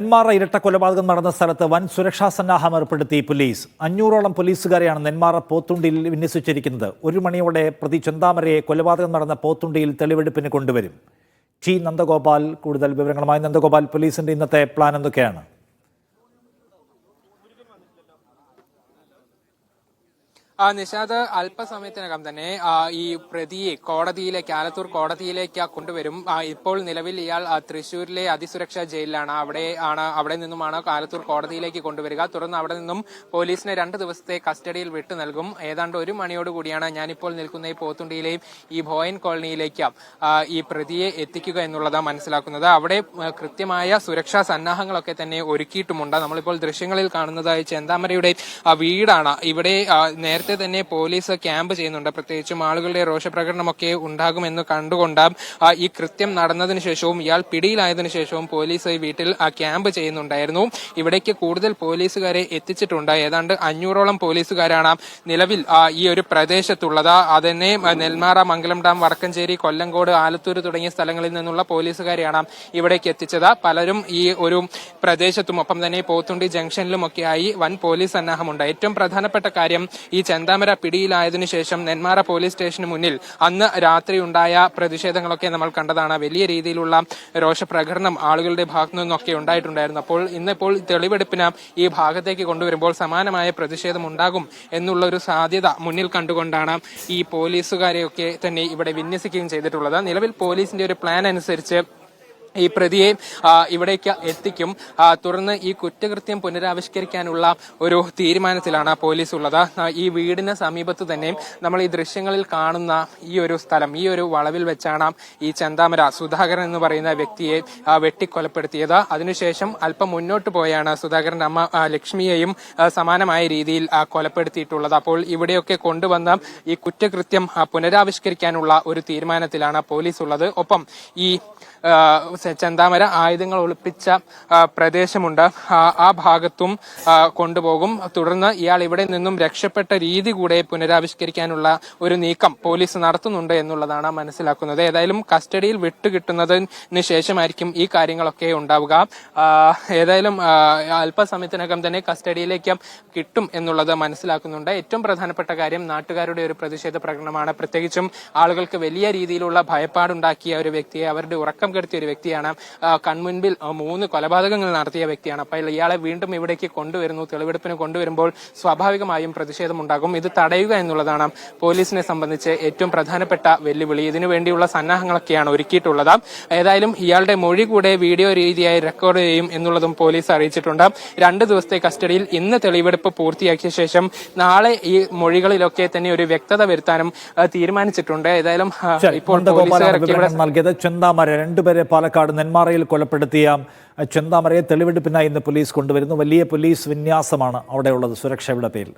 നെന്മാറ ഇരട്ട കൊലപാതകം നടന്ന സ്ഥലത്ത് വൻ സുരക്ഷാ സന്നാഹം ഏർപ്പെടുത്തി പോലീസ്. അഞ്ഞൂറോളം പോലീസുകാരെയാണ് നെന്മാറ പോത്തുണ്ടിയിൽ വിന്യസിച്ചിരിക്കുന്നത്. ഒരു മണിയോടെ പ്രതി ചെന്താമരയെ കൊലപാതകം നടന്ന പോത്തുണ്ടിയിൽ തെളിവെടുപ്പിന് കൊണ്ടുവരും. ടി. നന്ദഗോപാൽ കൂടുതൽ വിവരങ്ങളുമായി നന്ദഗോപാൽ പോലീസിന്റെ ഇന്നത്തെ പ്ലാൻ എന്തൊക്കെയാണ്? നിഷാദ് അല്പസമയത്തിനകം തന്നെ ഈ പ്രതിയെ കോടതിയിലേക്ക് ആലത്തൂർ കോടതിയിലേക്ക് കൊണ്ടുവരും. ഇപ്പോൾ നിലവിൽ ഇയാൾ തൃശൂരിലെ അതിസുരക്ഷാ ജയിലിലാണ്. അവിടെ ആണ് അവിടെ നിന്നുമാണ് ആലത്തൂർ കോടതിയിലേക്ക് കൊണ്ടുവരിക. തുടർന്ന് അവിടെ നിന്നും പോലീസിനെ രണ്ട് ദിവസത്തെ കസ്റ്റഡിയിൽ വിട്ടു നൽകും. ഏതാണ്ട് ഒരു മണിയോട് കൂടിയാണ് ഞാനിപ്പോൾ നിൽക്കുന്ന ഈ പോത്തുണ്ടിയിലെയും ഈ ഭോയൻ കോളനിയിലേക്ക് ഈ പ്രതിയെ എത്തിക്കുക എന്നുള്ളത് മനസ്സിലാക്കുന്നത്. അവിടെ കൃത്യമായ സുരക്ഷാ സന്നാഹങ്ങളൊക്കെ തന്നെ ഒരുക്കിയിട്ടുമുണ്ട്. നമ്മളിപ്പോൾ ദൃശ്യങ്ങളിൽ കാണുന്നതായി ചെന്താമരയുടെ വീടാണ്. ഇവിടെ ആ, നേരത്തെ തന്നെ പോലീസ് ക്യാമ്പ് ചെയ്യുന്നുണ്ട്. പ്രത്യേകിച്ചും ആളുകളുടെ രോഷപ്രകടനമൊക്കെ ഉണ്ടാകുമെന്ന് കണ്ടുകൊണ്ടാം ഈ കൃത്യം നടന്നതിന് ശേഷവും ഇയാൾ പിടിയിലായതിനു ശേഷവും പോലീസ് വീട്ടിൽ ക്യാമ്പ് ചെയ്യുന്നുണ്ടായിരുന്നു. ഇവിടേക്ക് കൂടുതൽ പോലീസുകാരെ എത്തിച്ചിട്ടുണ്ട്. ഏതാണ്ട് അഞ്ഞൂറോളം പോലീസുകാരാണ് നിലവിൽ ഈ ഒരു പ്രദേശത്തുള്ളത്. അതന്നെ നെൽമാറ മംഗലം ഡാം വടക്കഞ്ചേരി കൊല്ലങ്കോട് ആലത്തൂർ തുടങ്ങിയ സ്ഥലങ്ങളിൽ നിന്നുള്ള പോലീസുകാരെയാണ് ഇവിടേക്ക് എത്തിച്ചത്. പലരും ഈ ഒരു പ്രദേശത്തും ഒപ്പം തന്നെ പോത്തുണ്ടി ജംഗ്ഷനിലും ഒക്കെയായി വൻ പോലീസ് സന്നാഹമുണ്ട്. ഏറ്റവും പ്രധാനപ്പെട്ട കാര്യം ഈ ചെന്താമര പിടിയിലായതിനു ശേഷം നെന്മാറ പോലീസ് സ്റ്റേഷന് മുന്നിൽ അന്ന് രാത്രി ഉണ്ടായ പ്രതിഷേധങ്ങളൊക്കെ നമ്മൾ കണ്ടതാണ്. വലിയ രീതിയിലുള്ള രോഷപ്രകടനം ആളുകളുടെ ഭാഗത്തു നിന്നൊക്കെ ഉണ്ടായിട്ടുണ്ടായിരുന്നു. അപ്പോൾ ഇന്നിപ്പോൾ തെളിവെടുപ്പിന് ഈ ഭാഗത്തേക്ക് കൊണ്ടുവരുമ്പോൾ സമാനമായ പ്രതിഷേധം ഉണ്ടാകും എന്നുള്ള ഒരു സാധ്യത മുന്നിൽ കണ്ടുകൊണ്ടാണ് ഈ പോലീസുകാരെയൊക്കെ തന്നെ ഇവിടെ വിന്യസിക്കുകയും ചെയ്തിട്ടുള്ളത്. നിലവിൽ പോലീസിന്റെ ഒരു പ്ലാൻ അനുസരിച്ച് ഈ പ്രതിയെ ഇവിടേക്ക് എത്തിക്കും. തുടർന്ന് ഈ കുറ്റകൃത്യം പുനരാവിഷ്കരിക്കാനുള്ള ഒരു തീരുമാനത്തിലാണ് പോലീസ് ഉള്ളത് ഈ വീടിന് സമീപത്ത് തന്നെ നമ്മൾ ഈ ദൃശ്യങ്ങളിൽ കാണുന്ന ഈ ഒരു സ്ഥലം ഈ ഒരു വളവിൽ വെച്ചാണ് ഈ ചന്താമര സുധാകരൻ എന്ന് പറയുന്ന വ്യക്തിയെ വെട്ടിക്കൊലപ്പെടുത്തിയത്. അതിനുശേഷം അല്പം മുന്നോട്ട് പോയാണ് സുധാകരൻ അമ്മ ലക്ഷ്മിയെയും സമാനമായ രീതിയിൽ കൊലപ്പെടുത്തിയിട്ടുള്ളത്. അപ്പോൾ ഇവിടെയൊക്കെ കൊണ്ടുവന്ന ഈ കുറ്റകൃത്യം പുനരാവിഷ്കരിക്കാനുള്ള ഒരു തീരുമാനത്തിലാണ് പോലീസ് ഉള്ളത് ഒപ്പം ഈ ചെന്താമര ആയുധങ്ങൾ ഒളിപ്പിച്ച പ്രദേശമുണ്ട്. ആ, ഭാഗത്തും കൊണ്ടുപോകും. തുടർന്ന് ഇയാൾ ഇവിടെ നിന്നും രക്ഷപ്പെട്ട രീതി കൂടെ പുനരാവിഷ്കരിക്കാനുള്ള ഒരു നീക്കം പോലീസ് നടത്തുന്നുണ്ട് എന്നുള്ളതാണ് മനസ്സിലാക്കുന്നത്. ഏതായാലും കസ്റ്റഡിയിൽ വിട്ടുകിട്ടുന്നതിന് ശേഷമായിരിക്കും ഈ കാര്യങ്ങളൊക്കെ ഉണ്ടാവുക. ഏതായാലും അല്പസമയത്തിനകം തന്നെ കസ്റ്റഡിയിലേക്ക് കിട്ടും എന്നുള്ളത് മനസ്സിലാക്കുന്നുണ്ട്. ഏറ്റവും പ്രധാനപ്പെട്ട കാര്യം നാട്ടുകാരുടെ ഒരു പ്രതിഷേധ പ്രകടനമാണ്. പ്രത്യേകിച്ചും ആളുകൾക്ക് വലിയ രീതിയിലുള്ള ഭയപ്പാടുണ്ടാക്കിയ ഒരു വ്യക്തിയെ അവരുടെ ഉറക്കം കെടുത്തിയ ഒരു വ്യക്തിയാണ്. കൺമുൻപിൽ മൂന്ന് കൊലപാതകങ്ങൾ നടത്തിയ വ്യക്തിയാണ്. അപ്പോൾ ഇയാളെ വീണ്ടും ഇവിടേക്ക് കൊണ്ടുവരുന്നു. തെളിവെടുപ്പിന് കൊണ്ടുവരുമ്പോൾ സ്വാഭാവികമായും പ്രതിഷേധമുണ്ടാകും ഇത് തടയുക എന്നുള്ളതാണ് പോലീസിനെ സംബന്ധിച്ച് ഏറ്റവും പ്രധാനപ്പെട്ട വെല്ലുവിളി. ഇതിനു വേണ്ടിയുള്ള സന്നാഹങ്ങളൊക്കെയാണ് ഒരുക്കിയിട്ടുള്ളത്. ഏതായാലും ഇയാളുടെ മൊഴി കൂടെ വീഡിയോ രീതിയായി റെക്കോർഡ് ചെയ്യും എന്നുള്ളതും പോലീസ് അറിയിച്ചിട്ടുണ്ട്. രണ്ട് ദിവസത്തെ കസ്റ്റഡിയിൽ ഇന്ന് തെളിവെടുപ്പ് പൂർത്തിയാക്കിയ ശേഷം നാളെ ഈ മൊഴികളിലൊക്കെ തന്നെ ഒരു വ്യക്തത വരുത്താനും തീരുമാനിച്ചിട്ടുണ്ട്. ഏതായാലും ഇപ്പോൾ പോലീസുകാരൊക്കെ ഇവിടെ നൽകിയത് ചെന്താമര. രണ്ടുപേരെ പാലക്കാട് നെന്മാറയിൽ കൊലപ്പെടുത്തിയ ചെന്താമരയെ തെളിവെടുപ്പിനായി ഇന്ന് പോലീസ് കൊണ്ടുവരുന്നു. വലിയ പോലീസ് വിന്യാസമാണ് അവിടെയുള്ളത്. സുരക്ഷയുടെ പേരിൽ.